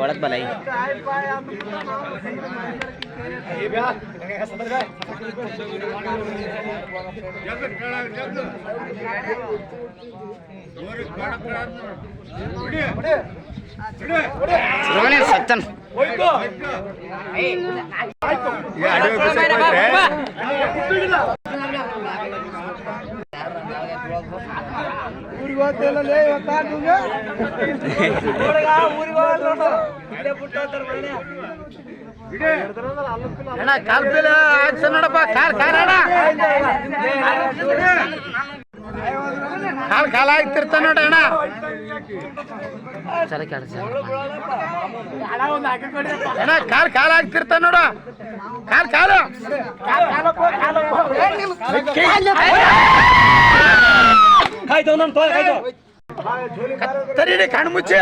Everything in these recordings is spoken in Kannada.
ಒಳಗ್ ಬಲ ಸತ್ತನ್ ಅಣ್ಣ ಕಾಲ್ ಪೇಲೆ ನೋಡಪ್ಪ ಕಾಲ್ ಕಾಲ್ ಅಣ್ಣ ಕಾಲ್ ಕಾಲ ಆಗ್ತಿರ್ತ ನೋಡ ಅಣ್ಣ ಸರಿ ಕೆಲಸ ಅಣ್ಣ ಕಾಲ್ ಕಾಲ ಆಗ್ತಿರ್ತ ನೋಡು ಕಾಲ್ ಕಾಲು ತರೀರಿ ಕಣ್ಣು ಮುಚ್ಚಿ.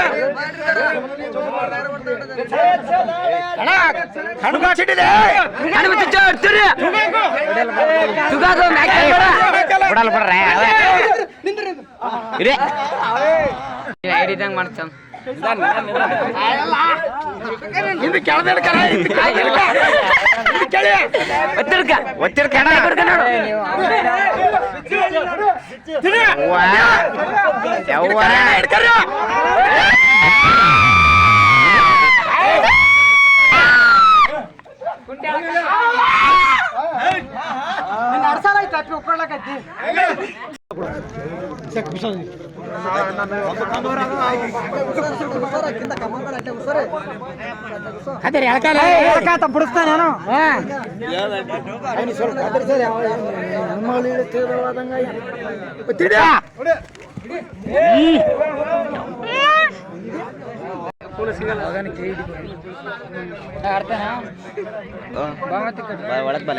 ಅಣ್ಣ ಕಣ್ಣು ಮುಚ್ಚಿಟ್ಟಿದೆ. ಕಣ್ಣು ಮುಚ್ಚಿ ಇರ್ತೀರಿ. ತುಗಾದು ಬಿಡಲ್ಲ ಬಿಡ್ರೆ ಇದೆ ಹಿಡಿದಂಗ್ ಮಾಡ್ತಾವ ಹಿಂದೆ ಕೆಳದ ಕೆಳಿ ಅದೇ ಬಿಡಿಸ್ತಾನೆ ನಾನು. ಒಳಗ್ ಬಲ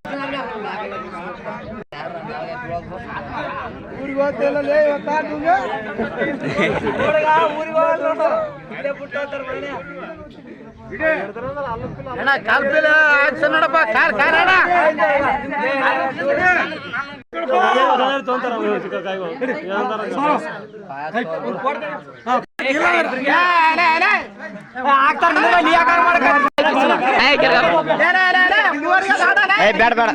ಅಣ್ಣ ಕಾಲ್ ಪೇಲೆ ಹಾಕ್ಸ ನೋಡಪ್ಪ. ಕಾಲ್ ಕಾಲ್ ಅಣ್ಣ. ಏ, ಬೇಡ ಬೇಡ.